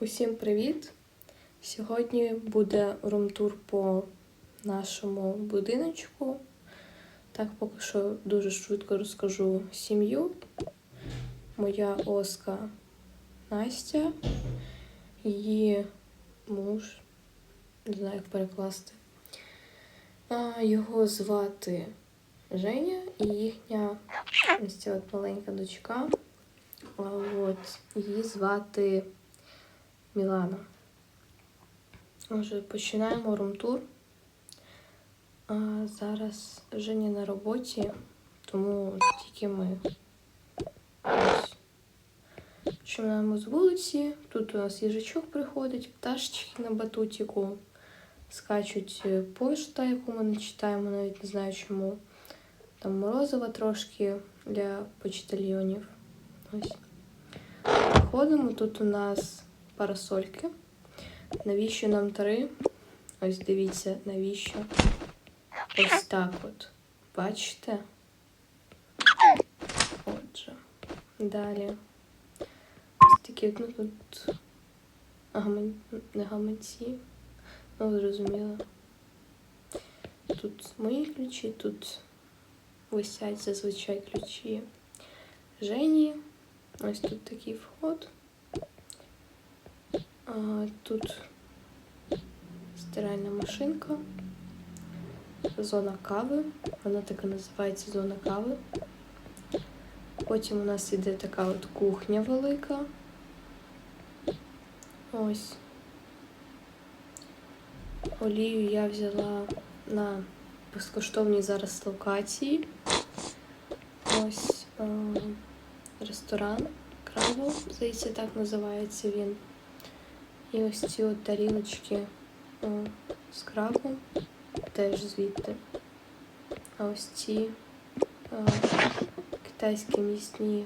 Усім привіт! Сьогодні буде румтур по нашому будиночку. Так, поки що дуже швидко розкажу сім'ю. Моя Оска Настя, її муж, не знаю, як перекласти. Його звати Женя і їхня ось ця от маленька дочка. От, її звати Мілана. Отже, починаємо румтур. А зараз Женя на роботі, тому тільки ми починаємо з вулиці. Тут у нас їжачок приходить, пташечки на батутіку, скачуть е, пошта, яку ми не читаємо, навіть не знаю чому. Там морозива трошки для почтальйонів. Ось. Приходимо, тут у нас парасольки. Навіщо нам три? Ось дивіться, навіщо? Ось так от. Бачите? Отже. Далі. Ось такі, ну тут гаман... не гаманці. Ну, ви зрозуміли. Тут мої ключі, тут висять зазвичай ключі Жені. Ось тут такий вход. Тут стиральна машинка, зона кави. Вона так і називається зона кави. Потім у нас іде така от кухня велика. Ось. Олію я взяла на безкоштовній зараз локації. Ось е, ресторан Кравел, здається, так називається він. І ось ці от тарілочки о, з крабом теж звідти. А ось ці о, китайські місні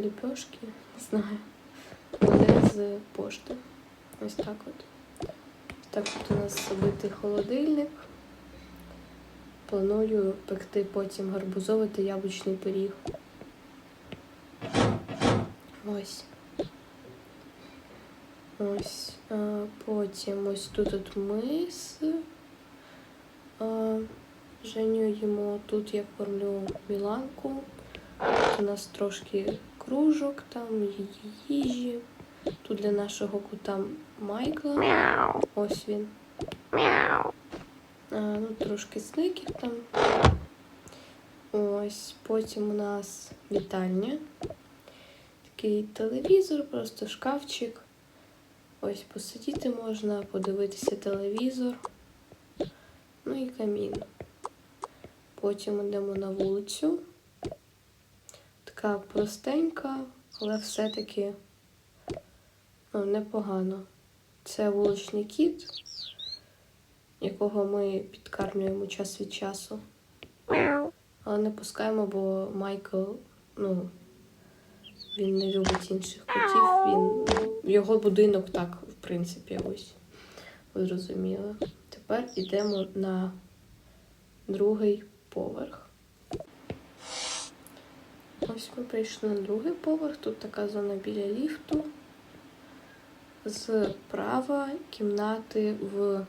ліпешки, не знаю, вони з пошти. Ось так от. Так от у нас забитий холодильник. Планую пекти потім гарбузовий та яблучний пиріг. Ось. Ось. Потім ось тут от ми з а, Женю їмо. Тут я кормлю Міланку. Тут у нас трошки кружок, там її їжі. Тут для нашого кута Майкла. Ось він. А, ну, трошки сників там. Ось. Потім у нас вітальня. Такий телевізор, просто шкафчик. Ось посидіти можна, подивитися телевізор. Ну і камін. Потім йдемо на вулицю. Така простенька, але все-таки ну, непогано. Це вуличний кіт, якого ми підкармлюємо час від часу. Але не пускаємо, бо Майкл, ну, він не любить інших котів. Він, його будинок так, в принципі, ось. Ви зрозуміли. Тепер йдемо на другий поверх. Ось ми прийшли на другий поверх. Тут така зона біля ліфту. Справа кімнати в.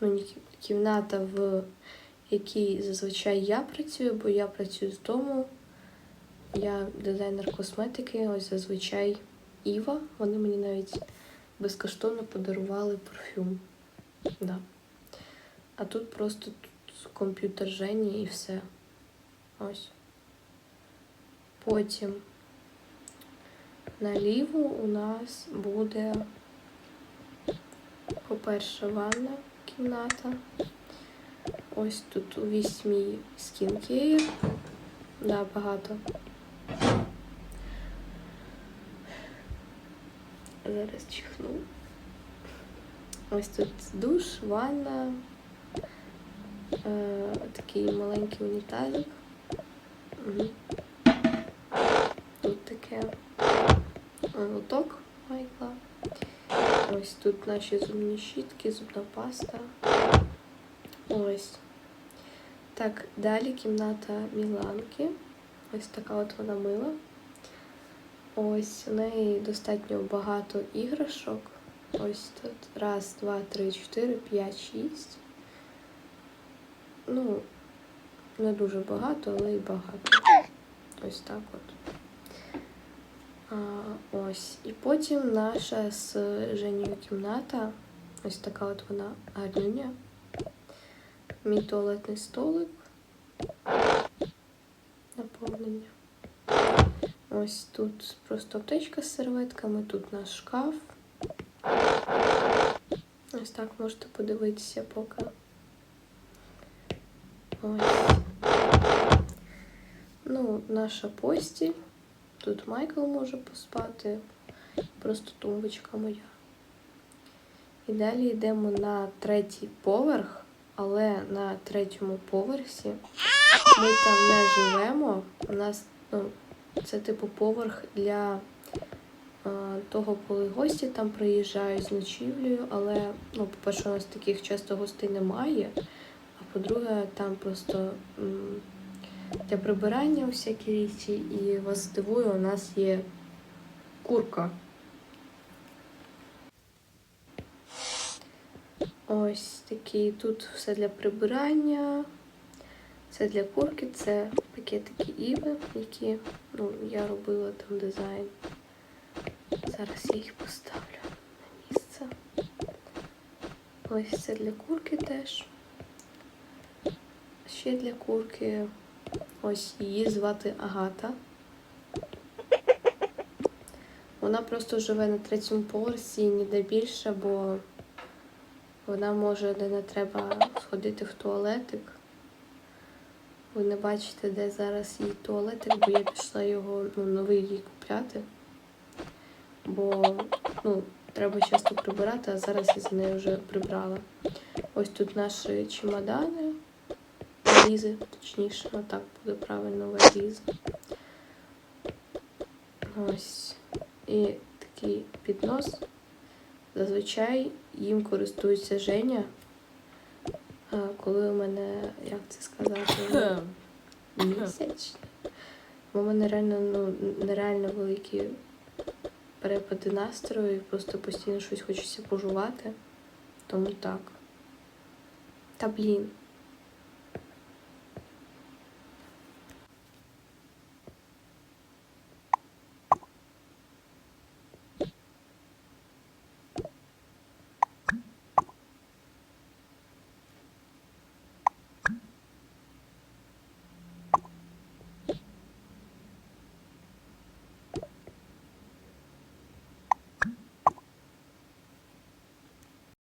Ну, кімната, в якій зазвичай я працюю, бо я працюю з дому. Я дизайнер косметики, ось зазвичай Іва. Вони мені навіть безкоштовно подарували парфюм. Да. А тут просто тут комп'ютер Жені і все. Ось. Потім наліво у нас буде, по-перше, ванна кімната. Ось тут увесь мій скінкеєр. Да, багато. Зараз чихну. Ось тут душ, ванна, е, такий маленький унітазик. Угу. Тут таке лоток Майкла. Ось тут наші зубні щітки, зубна паста. Ось. Так, далі кімната Міланки. Ось така от вона мила. Ось у неї достатньо багато іграшок. Ось тут раз, два, три, чотири, п'ять, шість. Ну, не дуже багато, але й багато. Ось так от. А, ось. І потім наша з Женєю кімната. Ось така от вона гарнюня. Мій туалетний столик. Наповнення. Ось тут просто аптечка з серветками, тут наш шкаф. Ось так можете подивитися поки. Ось. Ну, наша постіль. Тут Майкл може поспати. Просто тумбочка моя. І далі йдемо на третій поверх, але на третьому поверсі ми там не живемо. У нас ну, це типу поверх для е, того, коли гості там приїжджають з ночівлею, але ну, по-перше, у нас таких часто гостей немає. А по-друге, там просто м, для прибирання всякі речі, і вас здивує, у нас є курка. Ось такі тут все для прибирання. Це для курки, це пакетики Іви, які я робила там дизайн. Зараз я їх поставлю на місце. Ось це для курки теж. Ще для курки. Ось її звати Агата. Вона просто живе на третьому поверсі, ніде більше, бо вона може, де не треба сходити в туалетик. Ви не бачите, де зараз її туалетик, бо я пішла його ну, новий їй купляти. Бо ну, треба часто прибирати, а зараз я за нею вже прибрала. Ось тут наші чемодани, валізи, точніше, отак буде правильно валізи. Ось. І такий піднос. Зазвичай їм користується Женя. Коли у мене, як це сказати, місяць. Бо в мене реально ну, нереально великі перепади настрою, і просто постійно щось хочеться пожувати. Тому так. Та блін.